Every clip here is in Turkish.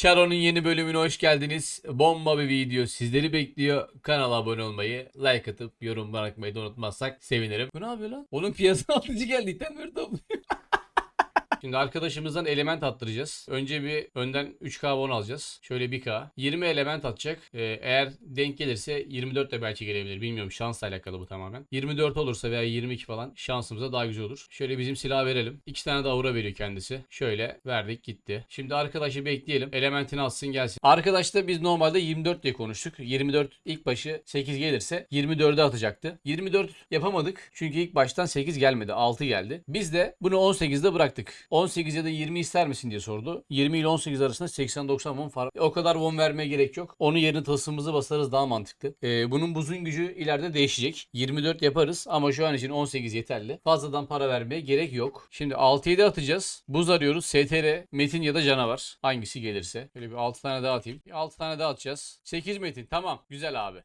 Charo'nun yeni bölümüne hoş geldiniz. Bomba bir video sizleri bekliyor. Kanala abone olmayı, like atıp yorum bırakmayı da unutmazsak sevinirim. Bu ne yapıyor lan? Onun piyasa alıcı geldi. İten böyle topluyor. Şimdi arkadaşımızdan element attıracağız. Önce bir önden 3K bon alacağız. Şöyle 1K. 20 element atacak. Ee, eğer denk gelirse 24 de belki gelebilir. Bilmiyorum şansla alakalı bu tamamen. 24 olursa veya 22 falan şansımıza daha güzel olur. Şöyle bizim silah verelim. 2 tane de aura veriyor kendisi. Şöyle verdik gitti. Şimdi arkadaşı bekleyelim. Elementini alsın gelsin. Arkadaşla biz normalde 24 diye konuştuk. 24 ilk başı 8 gelirse 24'e atacaktı. 24 yapamadık. Çünkü ilk baştan 8 gelmedi. 6 geldi. Biz de bunu 18'de bıraktık. 18 ya da 20 ister misin diye sordu. 20 ile 18 arasında 80-90 won fark. O kadar won vermeye gerek yok. Onun yerine tılsımımızı basarız daha mantıklı. Ee, bunun buzun gücü ileride değişecek. 24 yaparız ama şu an için 18 yeterli. Fazladan para vermeye gerek yok. Şimdi 6'yı da atacağız. Buz arıyoruz. STR, Metin ya da canavar. Hangisi gelirse. Böyle bir 6 tane daha atayım. Bir 6 tane daha atacağız. 8 Metin. Tamam. Güzel abi.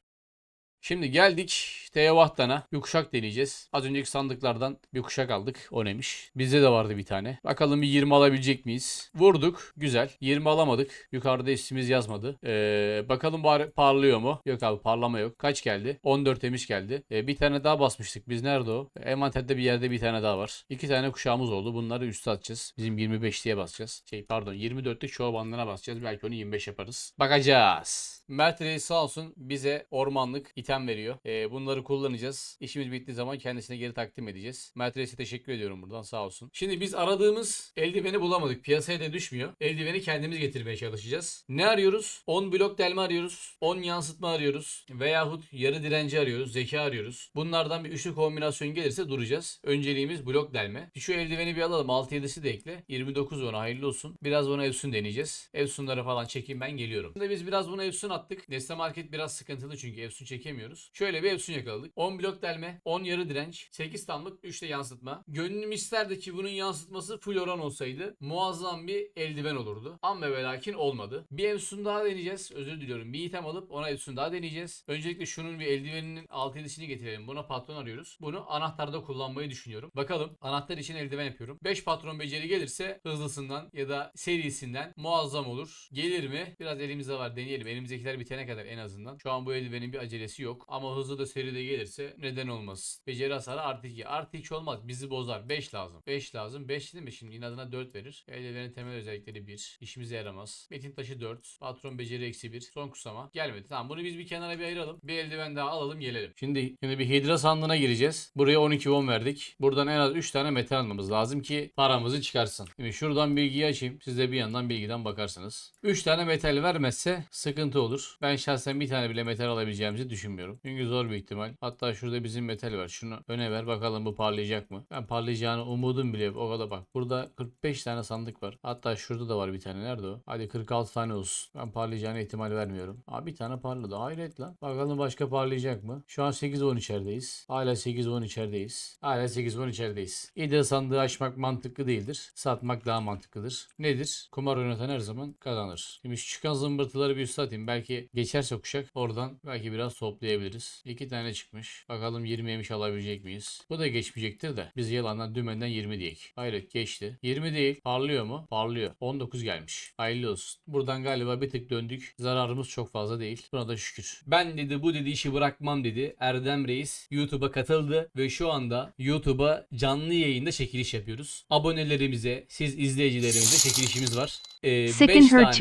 Şimdi geldik Teovahta'na. Bir kuşak deneyeceğiz. Az önceki sandıklardan bir kuşak aldık. O neymiş? Bizde de vardı bir tane. Bakalım bir 20 alabilecek miyiz? Vurduk. Güzel. 20 alamadık. Yukarıda ismimiz yazmadı. Ee, bakalım bari parlıyor mu? Yok abi parlama yok. Kaç geldi? 14 emiş geldi. Ee, bir tane daha basmıştık. Biz nerede o? Envanterde bir yerde bir tane daha var. İki tane kuşağımız oldu. Bunları üste atacağız. Bizim 25 diye basacağız. Şey pardon 24'lük çoğu bandına basacağız. Belki onu 25 yaparız. Bakacağız. Mert Reis sağ olsun bize ormanlık item veriyor. Ee, bunları kullanacağız. İşimiz bittiği zaman kendisine geri takdim edeceğiz. Mert Reis'e teşekkür ediyorum buradan sağ olsun. Şimdi biz aradığımız eldiveni bulamadık. Piyasaya da düşmüyor. Eldiveni kendimiz getirmeye çalışacağız. Ne arıyoruz? 10 blok delme arıyoruz. 10 yansıtma arıyoruz. Veyahut yarı direnci arıyoruz. Zeka arıyoruz. Bunlardan bir üçlü kombinasyon gelirse duracağız. Önceliğimiz blok delme. Şu eldiveni bir alalım. 6-7'si de ekle. 29 ona hayırlı olsun. Biraz bunu Evsun deneyeceğiz. Evsunlara falan çekeyim ben geliyorum. Şimdi biz biraz bunu Evsun attık. Nesne Market biraz sıkıntılı çünkü Evsun çekemiyoruz. Şöyle bir Evsun yakaladık. 10 blok delme, 10 yarı direnç, 8 tamlık, 3 de yansıtma. Gönlüm isterdi ki bunun yansıtması full oran olsaydı muazzam bir eldiven olurdu. Ama ve lakin olmadı. Bir Evsun daha deneyeceğiz. Özür diliyorum. Bir item alıp ona Evsun daha deneyeceğiz. Öncelikle şunun bir eldiveninin 6-7'sini getirelim. Buna patron arıyoruz. Bunu anahtarda kullanmayı düşünüyorum. Bakalım anahtar için eldiven yapıyorum. 5 patron beceri gelirse hızlısından ya da serisinden muazzam olur. Gelir mi? Biraz elimizde var deneyelim. Elimizdekiler bitene kadar en azından. Şu an bu eldivenin bir acelesi yok. Ama hızlı da seri de gelirse neden olmasın. Beceri hasarı artı 2. Artı 2 olmaz. Bizi bozar. 5 lazım. 5 lazım. 5 değil mi? Şimdi inadına 4 verir. Eldivenin temel özellikleri 1. İşimize yaramaz. Metin taşı 4. Patron beceri eksi 1. Son kusama. Gelmedi. Tamam bunu biz bir kenara bir ayıralım. Bir eldiven daha alalım gelelim. Şimdi şimdi bir hidra sandığına gireceğiz. Buraya 12 won verdik. Buradan en az 3 tane metal almamız lazım ki paramızı çıkarsın. Şimdi şuradan bilgiyi açayım. Siz de bir yandan bilgiden bakarsınız. 3 tane metal vermezse sıkıntı olur. Ben şahsen bir tane bile metal alabileceğimizi düşünmüyorum. Çünkü zor bir ihtimal. Hatta şurada bizim metal var. Şunu öne ver bakalım bu parlayacak mı? Ben parlayacağını umudum bile yok. O kadar bak. Burada 45 tane sandık var. Hatta şurada da var bir tane. Nerede o? Hadi 46 tane olsun. Ben parlayacağına ihtimal vermiyorum. Aa bir tane parladı. Hayret lan. Bakalım başka parlayacak mı? Şu an 8-10 içerideyiz. Hala 8-10 içerideyiz. Hala 8-10 içerideyiz. İde sandığı açmak mantıklı değildir. Satmak daha mantıklıdır. Nedir? Kumar oynatan her zaman kazanır. Şimdi şu çıkan zımbırtıları bir üst atayım. Belki geçerse kuşak oradan belki biraz toplayabiliriz. İki tane çıkmış. Bakalım 20 yemiş alabilecek miyiz? Bu da geçmeyecektir de. Biz yalandan dümenden 20 diyek. Hayret geçti. 20 değil. Parlıyor mu? Parlıyor. 19 gelmiş. Hayırlı olsun. Buradan galiba bir tık döndük. Zararımız çok fazla değil. Buna da şükür. Ben dedi bu dedi işi bırakmam dedi. Erdem Reis YouTube'a katıldı ve şu anda YouTube'a canlı yayında çekiliş yapıyoruz. Abonelerimize, siz izleyicilerimize çekilişimiz var. Ee, Sicken beş her tane-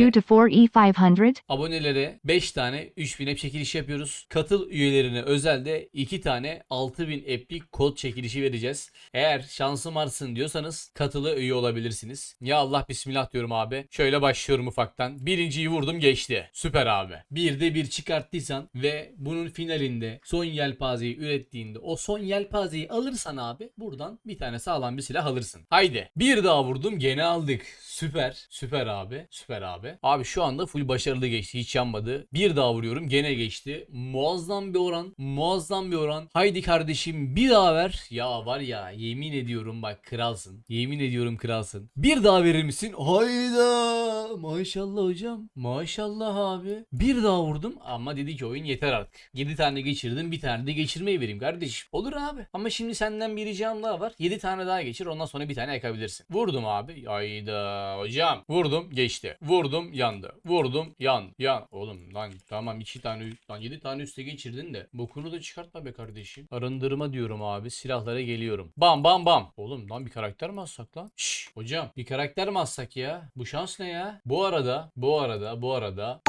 2 to 4 E500. Abonelere 5 tane 3000 app çekilişi yapıyoruz. Katıl üyelerine özel de 2 tane 6000 app'lik kod çekilişi vereceğiz. Eğer şansım varsın diyorsanız katılı üye olabilirsiniz. Ya Allah bismillah diyorum abi. Şöyle başlıyorum ufaktan. Birinciyi vurdum geçti. Süper abi. Bir de bir çıkarttıysan ve bunun finalinde son yelpazeyi ürettiğinde o son yelpazeyi alırsan abi buradan bir tane sağlam bir silah alırsın. Haydi. Bir daha vurdum gene aldık. Süper. Süper abi. Süper abi. Abi şu anda full başarılı geçti. Hiç yanmadı. Bir daha vuruyorum. Gene geçti. muazzam bir oran. Muazzam bir oran. Haydi kardeşim bir daha ver. Ya var ya yemin ediyorum bak kralsın. Yemin ediyorum kralsın. Bir daha verir misin? Hayda. Maşallah hocam. Maşallah abi. Bir daha vurdum ama dedi ki oyun yeter artık. 7 tane geçirdim bir tane de geçirmeyi vereyim kardeşim. Olur abi. Ama şimdi senden bir ricam daha var. 7 tane daha geçir ondan sonra bir tane yakabilirsin. Vurdum abi. Hayda hocam. Vurdum geçti. Vurdum yandı. Vurdum yan yan. Oğlum lan tamam 2 tane lan 7 tane üste geçirdin de bokunu da çıkartma be kardeşim. Arındırma diyorum abi. Silahlara geliyorum. Bam bam bam. Oğlum lan bir karakter mi alsak lan? Şşş hocam bir karakter mi alsak ya? Bu şans ne ya? Bu arada bu arada bu arada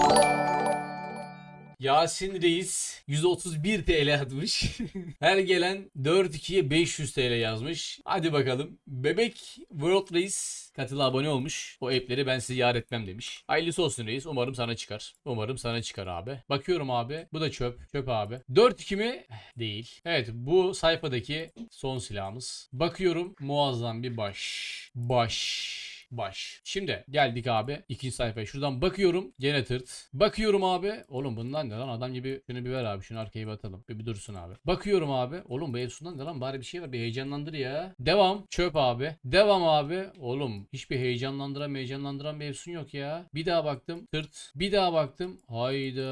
Yasin Reis 131 TL atmış. Her gelen 4-2'ye 500 TL yazmış. Hadi bakalım. Bebek World Reis katıla abone olmuş. O app'leri ben size yar etmem demiş. Hayırlısı olsun reis. Umarım sana çıkar. Umarım sana çıkar abi. Bakıyorum abi. Bu da çöp. Çöp abi. 4-2 mi? Değil. Evet bu sayfadaki son silahımız. Bakıyorum muazzam bir baş. Baş baş. Şimdi geldik abi ikinci sayfaya. Şuradan bakıyorum. Gene tırt. Bakıyorum abi. Oğlum bundan ne lan adam gibi şunu bir ver abi. Şunu arkaya bir atalım. Bir, bir dursun abi. Bakıyorum abi. Oğlum bu Efsun'dan ne lan bari bir şey var. Bir heyecanlandır ya. Devam. Çöp abi. Devam abi. Oğlum hiçbir heyecanlandıran heyecanlandıran bir Efsun yok ya. Bir daha baktım. Tırt. Bir daha baktım. Hayda.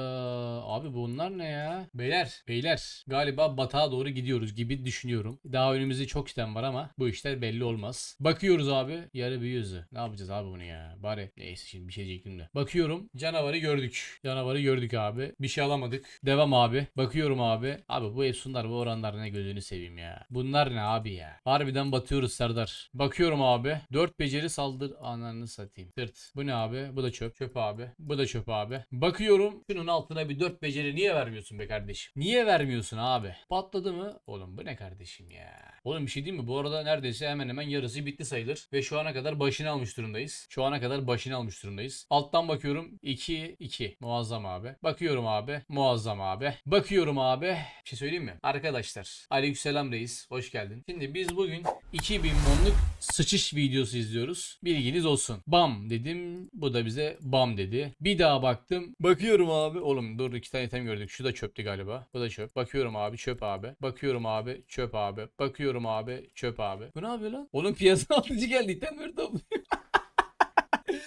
Abi bunlar ne ya? Beyler. Beyler. Galiba batağa doğru gidiyoruz gibi düşünüyorum. Daha önümüzde çok işlem var ama bu işler belli olmaz. Bakıyoruz abi. Yarı bir yüzü. Ne yapacağız abi bunu ya? Bari neyse şimdi bir şey diyecektim de. Bakıyorum. Canavarı gördük. Canavarı gördük abi. Bir şey alamadık. Devam abi. Bakıyorum abi. Abi bu Efsunlar bu oranlar ne gözünü seveyim ya. Bunlar ne abi ya? Harbiden batıyoruz Serdar. Bakıyorum abi. 4 beceri saldır. Ananı satayım. Tırt. Bu ne abi? Bu da çöp. Çöp abi. Bu da çöp abi. Bakıyorum. Şunun altına bir 4 beceri niye vermiyorsun be kardeşim? Niye vermiyorsun abi? Patladı mı? Oğlum bu ne kardeşim ya? Oğlum bir şey değil mi? Bu arada neredeyse hemen hemen yarısı bitti sayılır. Ve şu ana kadar başını almış durumdayız. Şu ana kadar başını almış durumdayız. Alttan bakıyorum. 2 2. Muazzam abi. Bakıyorum abi. Muazzam abi. Bakıyorum abi. Bir şey söyleyeyim mi? Arkadaşlar. Aleykümselam reis. Hoş geldin. Şimdi biz bugün 2000 monluk sıçış videosu izliyoruz. Bilginiz olsun. Bam dedim. Bu da bize bam dedi. Bir daha baktım. Bakıyorum abi. Oğlum dur iki tane item gördük. Şu da çöptü galiba. Bu da çöp. Bakıyorum abi çöp abi. Bakıyorum abi çöp abi. Bakıyorum abi çöp abi. Bu ne yapıyor lan? Onun piyasa alıcı geldi. İtem böyle topluyor.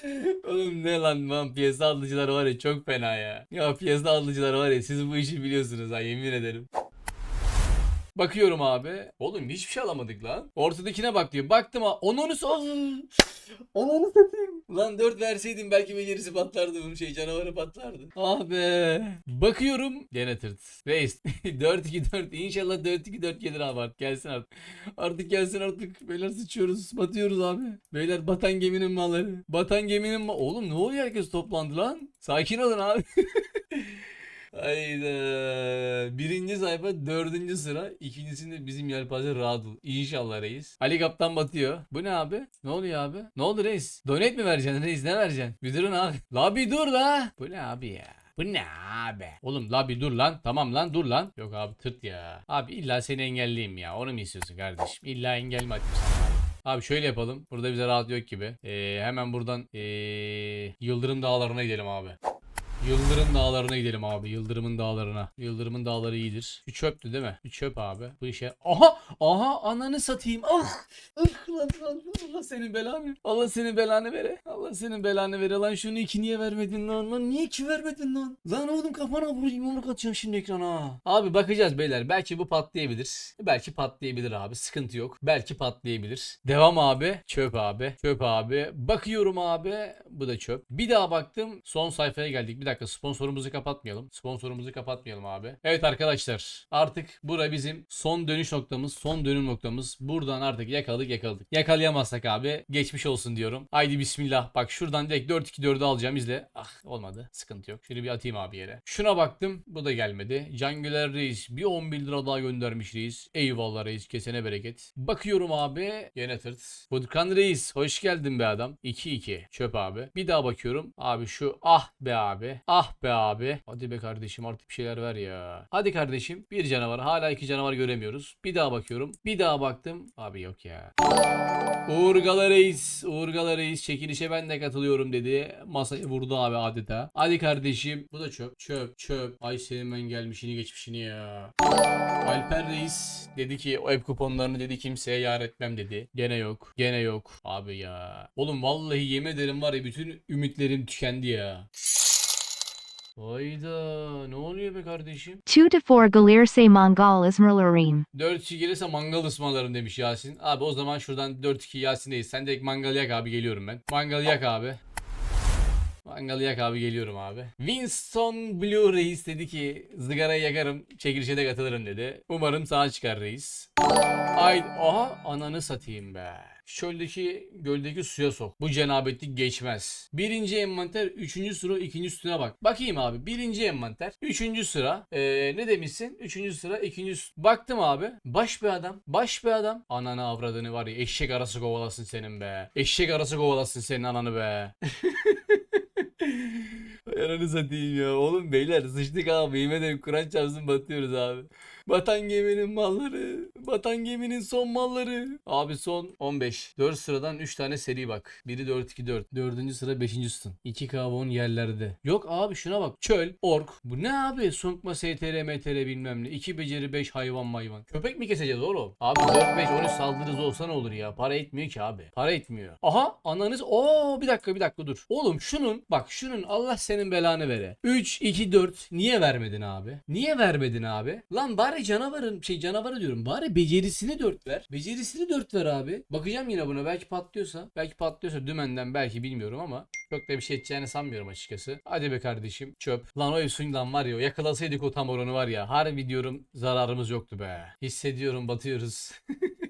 Oğlum ne lan lan piyasa alıcılar var ya çok fena ya. Ya piyasa alıcılar var ya siz bu işi biliyorsunuz ha yemin ederim. Bakıyorum abi. Oğlum hiçbir şey alamadık lan. Ortadakine bak diyor. Baktım ha. Onu onu Onu satayım. Lan 4 verseydim belki becerisi patlardı bunun şey canavarı patlardı. Ah be. Bakıyorum. Gene tırt. Reis. 4-2-4. İnşallah 4-2-4 gelir abi artık. Gelsin artık. Artık gelsin artık. Beyler sıçıyoruz. Batıyoruz abi. Beyler batan geminin malları. Batan geminin ma Oğlum ne oluyor herkes toplandı lan? Sakin olun abi. Hayda. Birinci sayfa dördüncü sıra. İkincisinde bizim yelpaze Radu. İnşallah reis. Ali Kaptan batıyor. Bu ne abi? Ne oluyor abi? Ne oldu reis? Donate mi vereceksin reis? Ne vereceksin? Bir durun abi. La bir dur la. Bu ne abi ya? Bu ne abi? Oğlum la bir dur lan. Tamam lan dur lan. Yok abi tırt ya. Abi illa seni engelleyeyim ya. Onu mu istiyorsun kardeşim? İlla engel mi atayım? Abi şöyle yapalım. Burada bize rahat yok gibi. Ee, hemen buradan ee, Yıldırım Dağları'na gidelim abi. Yıldırım dağlarına gidelim abi. Yıldırımın dağlarına. Yıldırımın dağları iyidir. Şu çöptü değil mi? Şu çöp abi. Bu işe. Aha! Aha! Ananı satayım. Ah! Ah lan lan. Allah senin belanı. Allah senin belanı vere. Allah senin belanı vere. Lan şunu iki niye vermedin lan? Lan niye iki vermedin lan? Lan oğlum kafana vurayım. Yumruk atacağım şimdi ekrana. Abi bakacağız beyler. Belki bu patlayabilir. Belki patlayabilir abi. Sıkıntı yok. Belki patlayabilir. Devam abi. Çöp abi. Çöp abi. Bakıyorum abi. Bu da çöp. Bir daha baktım. Son sayfaya geldik. Bir dakika sponsorumuzu kapatmayalım. Sponsorumuzu kapatmayalım abi. Evet arkadaşlar. Artık bura bizim son dönüş noktamız. Son dönüm noktamız. Buradan artık yakaladık yakaladık. Yakalayamazsak abi geçmiş olsun diyorum. Haydi bismillah. Bak şuradan direkt 4-2-4'ü alacağım. izle. Ah olmadı. Sıkıntı yok. Şöyle bir atayım abi yere. Şuna baktım. Bu da gelmedi. Cangüler Reis bir 11 lira daha göndermiş Reis. Eyvallah Reis. Kesene bereket. Bakıyorum abi. Yine tırt. Budkan Reis. Hoş geldin be adam. 2-2. Çöp abi. Bir daha bakıyorum. Abi şu ah be abi. Ah be abi. Hadi be kardeşim artık bir şeyler ver ya. Hadi kardeşim bir canavar. Hala iki canavar göremiyoruz. Bir daha bakıyorum. Bir daha baktım. Abi yok ya. Uğurgalı Reis, Uğurgalı Reis çekilişe ben de katılıyorum dedi. Masayı vurdu abi adeta. Hadi kardeşim. Bu da çöp. Çöp, çöp. Ay senin ben gelmişini geçmişini ya. Alper Reis dedi ki o hep kuponlarını dedi kimseye yar etmem dedi. Gene yok. Gene yok. Abi ya. Oğlum vallahi yemin ederim var ya bütün ümitlerim tükendi ya. Hayda ne oluyor be kardeşim? 2 to 4 Galirse Mongol Ismrlarim. 4 kişi gelirse mangal ısmarlarım demiş Yasin. Abi o zaman şuradan 4-2 Yasin'deyiz. Sen direkt mangal yak abi geliyorum ben. Mangal yak abi. Mangal yak abi geliyorum abi. Winston Blue Reis dedi ki zıgarayı yakarım çekilişe de katılırım dedi. Umarım sağ çıkar reis. Ay aha ananı satayım be. Çöldeki göldeki suya sok. Bu cenabetlik geçmez. Birinci envanter, üçüncü sıra, ikinci sütuna bak. Bakayım abi. Birinci envanter, üçüncü sıra. Ee, ne demişsin? Üçüncü sıra, ikinci süt. Baktım abi. Baş bir adam. Baş bir adam. Ananı avradını var ya. Eşek arası kovalasın senin be. Eşek arası kovalasın senin ananı be. Ananı satayım ya. Oğlum beyler sıçtık abi. Yemin ederim Kur'an çarpsın batıyoruz abi. Batan geminin malları. Batan geminin son malları. Abi son 15. 4 sıradan 3 tane seri bak. Biri 4-2-4. 4. sıra 5. sütun. 2 kavon yerlerde. Yok abi şuna bak. Çöl, ork. Bu ne abi? Sunkma, STR, MTR bilmem ne. 2 beceri 5 hayvan mayvan. Köpek mi keseceğiz oğlum? Abi 4-5 13 saldırız olsa ne olur ya? Para etmiyor ki abi. Para etmiyor. Aha ananız. Oo bir dakika bir dakika dur. Oğlum şunun bak şunun Allah senin belanı vere. 3 2 4 niye vermedin abi? Niye vermedin abi? Lan bari canavarın şey canavarı diyorum. Bari becerisini 4 ver. Becerisini 4 ver abi. Bakacağım yine buna. Belki patlıyorsa. Belki patlıyorsa dümenden belki bilmiyorum ama çok da bir şey edeceğini sanmıyorum açıkçası. Hadi be kardeşim çöp. Lan o Efsun'dan var ya yakalasaydık o tam oranı var ya. Harbi diyorum zararımız yoktu be. Hissediyorum batıyoruz.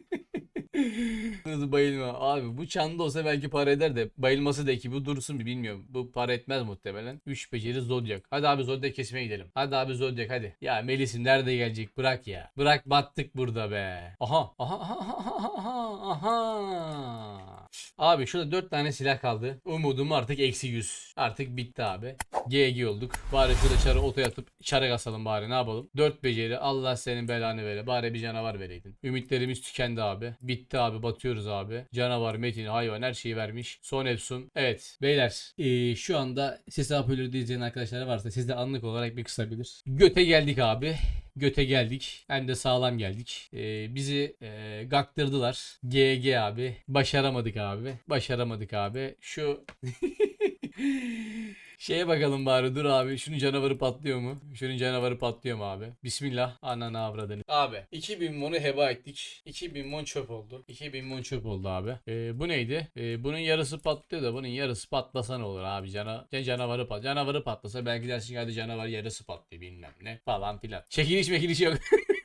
Bayılma. Abi bu çanda olsa belki para eder de bayılması da ki bu dursun bir bilmiyorum. Bu para etmez muhtemelen. 3 beceri Zodiac. Hadi abi Zodiac kesmeye gidelim. Hadi abi Zodiac hadi. Ya Melis'in nerede gelecek? Bırak ya. Bırak battık burada be. Aha. Aha aha aha aha aha. Abi şurada 4 tane silah kaldı. Umudum artık eksi 100. Artık bitti abi. GG olduk. Bari şurada çarı otoya atıp çarı kasalım bari ne yapalım. 4 beceri Allah senin belanı vere. Bari bir canavar vereydin. Ümitlerimiz tükendi abi. Bitti abi batıyoruz abi. Canavar, metin, hayvan her şeyi vermiş. Son Efsun. Evet beyler ee, şu anda Sesi Hoparlör'de izleyen arkadaşlar varsa siz de anlık olarak bir kısa bilir. Göte geldik abi göte geldik. Hem de sağlam geldik. Ee, bizi e, gaktırdılar. GG abi. Başaramadık abi. Başaramadık abi. Şu Şeye bakalım bari dur abi. Şunun canavarı patlıyor mu? Şunun canavarı patlıyor mu abi? Bismillah. Ananı avradını. Abi 2000 monu heba ettik. 2000 mon çöp oldu. 2000 mon çöp oldu abi. Ee, bu neydi? Ee, bunun yarısı patlıyor da bunun yarısı patlasa ne olur abi? Cana can- canavarı pat canavarı patlasa belki dersin hadi canavar yarısı patlıyor bilmem ne falan filan. Çekiliş mekiliş yok.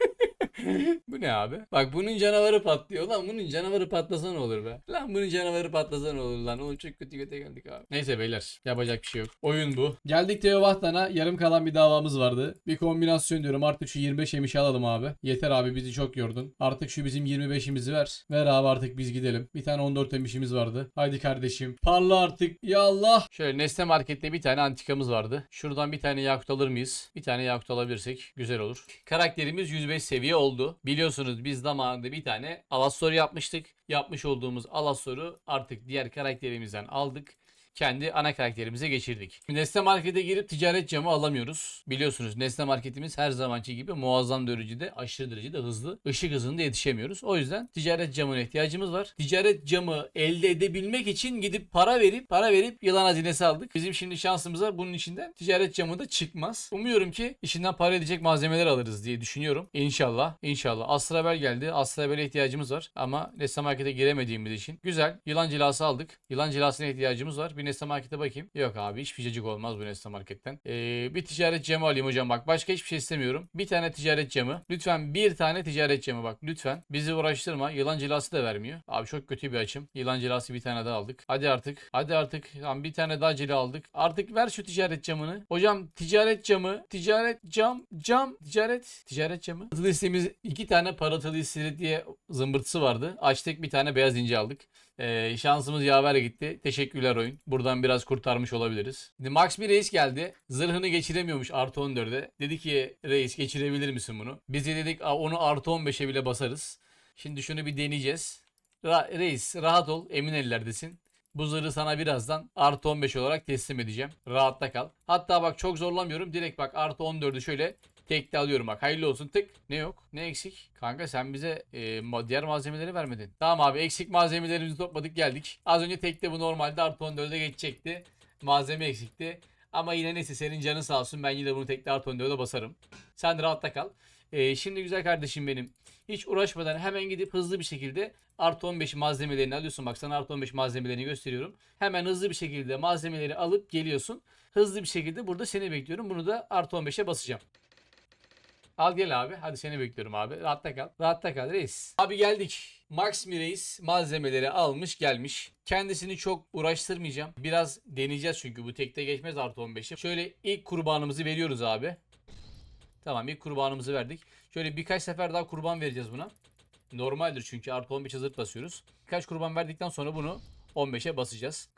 Bu ne abi? Bak bunun canavarı patlıyor. Lan bunun canavarı patlasa ne olur be? Lan bunun canavarı patlasa ne olur lan? Oğlum çok kötü kötü geldik abi. Neyse beyler. Yapacak bir şey yok. Oyun bu. Geldik Teo Vahtan'a. Yarım kalan bir davamız vardı. Bir kombinasyon diyorum. Artık şu 25 emişi alalım abi. Yeter abi bizi çok yordun. Artık şu bizim 25'imizi ver. Ver abi artık biz gidelim. Bir tane 14 emişimiz vardı. Haydi kardeşim. Parla artık. Ya Allah. Şöyle Nesne Market'te bir tane antikamız vardı. Şuradan bir tane yakut alır mıyız? Bir tane yakut alabilirsek güzel olur. Karakterimiz 105 seviye oldu. Biliyorsunuz biz zamanında bir tane Alastor yapmıştık. Yapmış olduğumuz Alastor'u artık diğer karakterimizden aldık kendi ana karakterimize geçirdik. Nesne Market'e girip ticaret camı alamıyoruz. Biliyorsunuz Nesne Market'imiz her zamanki gibi muazzam derecede, aşırı derecede hızlı. Işık hızında yetişemiyoruz. O yüzden ticaret camına ihtiyacımız var. Ticaret camı elde edebilmek için gidip para verip para verip yılan hazinesi aldık. Bizim şimdi şansımıza bunun içinden ticaret camı da çıkmaz. Umuyorum ki içinden para edecek malzemeler alırız diye düşünüyorum. İnşallah. İnşallah. Astrabel geldi. Astrabel'e ihtiyacımız var. Ama Nesne Market'e giremediğimiz için. Güzel. Yılan cilası aldık. Yılan cilasına ihtiyacımız var. Bir Nesne Market'e bakayım. Yok abi hiçbir cacık olmaz bu Nesne Market'ten. Ee, bir ticaret camı alayım hocam bak. Başka hiçbir şey istemiyorum. Bir tane ticaret camı. Lütfen bir tane ticaret camı bak. Lütfen. Bizi uğraştırma. Yılan cilası da vermiyor. Abi çok kötü bir açım. Yılan cilası bir tane daha aldık. Hadi artık. Hadi artık. Tamam bir tane daha cila aldık. Artık ver şu ticaret camını. Hocam ticaret camı. Ticaret cam. Cam. Ticaret. Ticaret camı. Listemiz iki tane paratalı listeli diye zımbırtısı vardı. Açtık bir tane beyaz ince aldık. Ee, şansımız yaver gitti. Teşekkürler oyun. Buradan biraz kurtarmış olabiliriz. Şimdi Max bir reis geldi. Zırhını geçiremiyormuş artı 14'e. Dedi ki reis geçirebilir misin bunu? Biz de dedik "Aa, onu artı 15'e bile basarız. Şimdi şunu bir deneyeceğiz. Ra- reis rahat ol emin ellerdesin. Bu zırhı sana birazdan artı 15 olarak teslim edeceğim. Rahatta kal. Hatta bak çok zorlamıyorum. Direkt bak artı 14'ü şöyle tekte alıyorum bak. Hayırlı olsun tık. Ne yok? Ne eksik? Kanka sen bize e, diğer malzemeleri vermedin. Tamam abi eksik malzemelerimizi topladık geldik. Az önce tekte bu normalde artı 14'e geçecekti. Malzeme eksikti. Ama yine neyse senin canın sağ olsun. Ben yine bunu artı 14'e basarım. Sen rahatta kal. E, şimdi güzel kardeşim benim. Hiç uğraşmadan hemen gidip hızlı bir şekilde artı 15 malzemelerini alıyorsun. Bak sana artı 15 malzemelerini gösteriyorum. Hemen hızlı bir şekilde malzemeleri alıp geliyorsun. Hızlı bir şekilde burada seni bekliyorum. Bunu da artı 15'e basacağım. Al gel abi. Hadi seni bekliyorum abi. Rahatta kal. Rahatta kal reis. Abi geldik. Max mi reis malzemeleri almış gelmiş. Kendisini çok uğraştırmayacağım. Biraz deneyeceğiz çünkü bu tekte geçmez artı 15'i. Şöyle ilk kurbanımızı veriyoruz abi. Tamam ilk kurbanımızı verdik. Şöyle birkaç sefer daha kurban vereceğiz buna. Normaldir çünkü artı 15'e zırt basıyoruz. Birkaç kurban verdikten sonra bunu 15'e basacağız.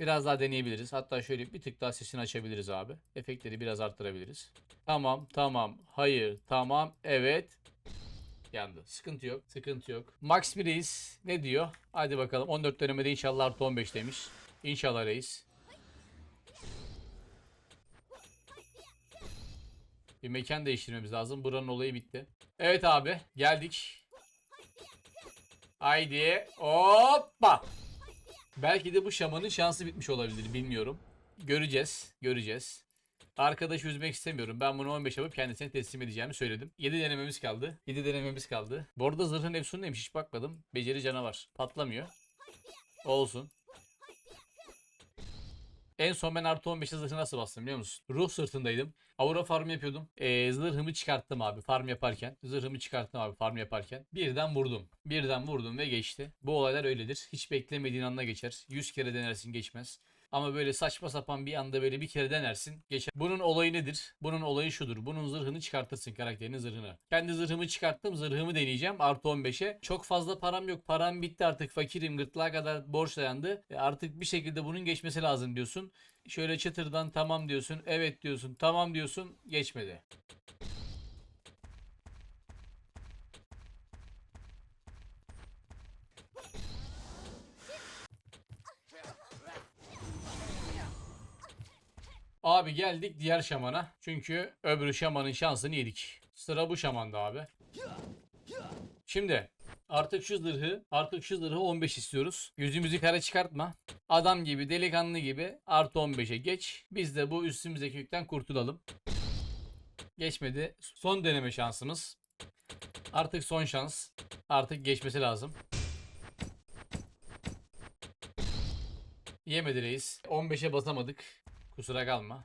Biraz daha deneyebiliriz. Hatta şöyle bir tık daha sesini açabiliriz abi. Efektleri biraz arttırabiliriz. Tamam, tamam, hayır, tamam, evet. Yandı. Sıkıntı yok, sıkıntı yok. Max bir reis ne diyor? Hadi bakalım 14 denemede inşallah artı 15 demiş. İnşallah reis. Bir mekan değiştirmemiz lazım. Buranın olayı bitti. Evet abi geldik. Haydi hoppa. Belki de bu şamanın şansı bitmiş olabilir bilmiyorum. Göreceğiz. Göreceğiz. Arkadaşı üzmek istemiyorum. Ben bunu 15 yapıp kendisine teslim edeceğimi söyledim. 7 denememiz kaldı. 7 denememiz kaldı. Bu arada zırhın efsunu neymiş hiç bakmadım. Beceri canavar. Patlamıyor. Olsun. En son ben artı 15'e zırhı nasıl bastım biliyor musun? Ruh sırtındaydım. Aura farm yapıyordum. Ee, zırhımı çıkarttım abi farm yaparken. Zırhımı çıkarttım abi farm yaparken. Birden vurdum. Birden vurdum ve geçti. Bu olaylar öyledir. Hiç beklemediğin anda geçer. 100 kere denersin geçmez. Ama böyle saçma sapan bir anda böyle bir kere denersin geçer. Bunun olayı nedir? Bunun olayı şudur. Bunun zırhını çıkartırsın karakterinin zırhını. Kendi zırhımı çıkarttım. Zırhımı deneyeceğim. Artı 15'e. Çok fazla param yok. Param bitti artık. Fakirim. Gırtlağa kadar borç dayandı. E artık bir şekilde bunun geçmesi lazım diyorsun. Şöyle çıtırdan tamam diyorsun. Evet diyorsun. Tamam diyorsun. Geçmedi. Abi geldik diğer şamana. Çünkü öbür şamanın şansını yedik. Sıra bu şamanda abi. Şimdi artık şu zırhı, artık şu zırhı 15 istiyoruz. Yüzümüzü kara çıkartma. Adam gibi, delikanlı gibi artı 15'e geç. Biz de bu üstümüzdeki yükten kurtulalım. Geçmedi. Son deneme şansımız. Artık son şans. Artık geçmesi lazım. Yemedi reis. 15'e basamadık. Kusura kalma.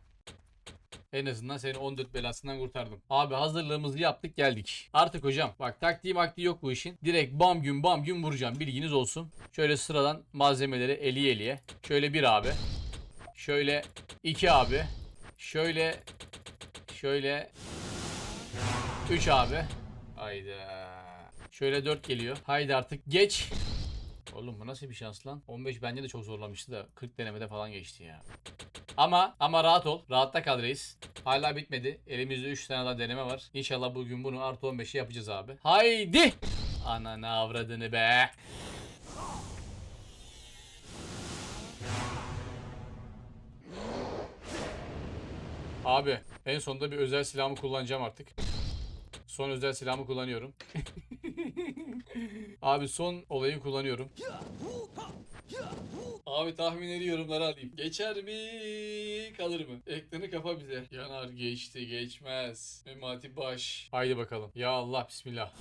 En azından seni 14 belasından kurtardım. Abi hazırlığımızı yaptık geldik. Artık hocam bak taktiği maktiği yok bu işin. Direkt bam gün bam gün vuracağım bilginiz olsun. Şöyle sıradan malzemeleri eli eliye. Şöyle bir abi. Şöyle iki abi. Şöyle şöyle 3 abi. Hayda. Şöyle 4 geliyor. Haydi artık geç. Oğlum bu nasıl bir şans lan? 15 bence de çok zorlamıştı da 40 denemede falan geçti ya. Ama ama rahat ol. Rahatta kal reis. Hala bitmedi. Elimizde 3 tane daha deneme var. İnşallah bugün bunu artı 15'e yapacağız abi. Haydi. Ananı avradını be. Abi en sonunda bir özel silahımı kullanacağım artık. Son özel silahımı kullanıyorum. Abi son olayı kullanıyorum. Abi tahminleri yorumlara alayım. Geçer mi? Kalır mı? Ekranı kapa bize. Yanar geçti geçmez. Memati baş. Haydi bakalım. Ya Allah bismillah.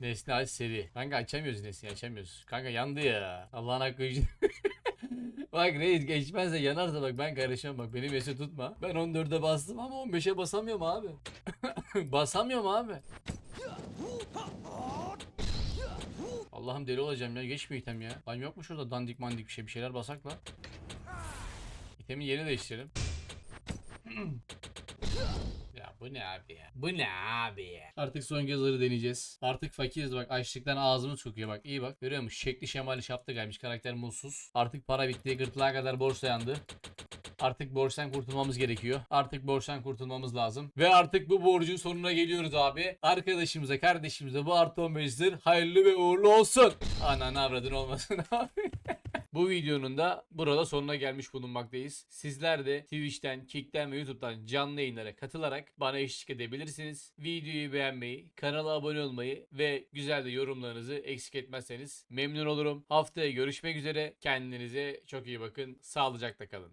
Nesne aç seri. Kanka açamıyoruz nesneyi açamıyoruz. Kanka yandı ya. Allah'ın hakkı için. bak reis geçmezse yanarsa bak ben karışamam bak beni mesut tutma. Ben 14'e bastım ama 15'e basamıyorum abi. basamıyorum abi. Allah'ım deli olacağım ya. Geçmiyor item ya. Lan yok mu şurada dandik mandik bir şey? Bir şeyler basak lan. İtemin yerini değiştirelim. ya Bu ne abi ya? Bu ne abi ya? Artık son gözleri deneyeceğiz. Artık fakiriz bak açlıktan ağzımız kokuyor bak. iyi bak. Görüyor musun? Şekli şemali şapta gelmiş. Karakter mutsuz. Artık para bitti. Gırtlağa kadar borç dayandı. Artık borçtan kurtulmamız gerekiyor. Artık borçtan kurtulmamız lazım. Ve artık bu borcun sonuna geliyoruz abi. Arkadaşımıza, kardeşimize bu artı 15 lira hayırlı ve uğurlu olsun. Ananı avradın olmasın abi. Bu videonun da burada sonuna gelmiş bulunmaktayız. Sizler de Twitch'ten, Kick'ten ve YouTube'dan canlı yayınlara katılarak bana eşlik edebilirsiniz. Videoyu beğenmeyi, kanala abone olmayı ve güzel de yorumlarınızı eksik etmezseniz memnun olurum. Haftaya görüşmek üzere. Kendinize çok iyi bakın. Sağlıcakla kalın.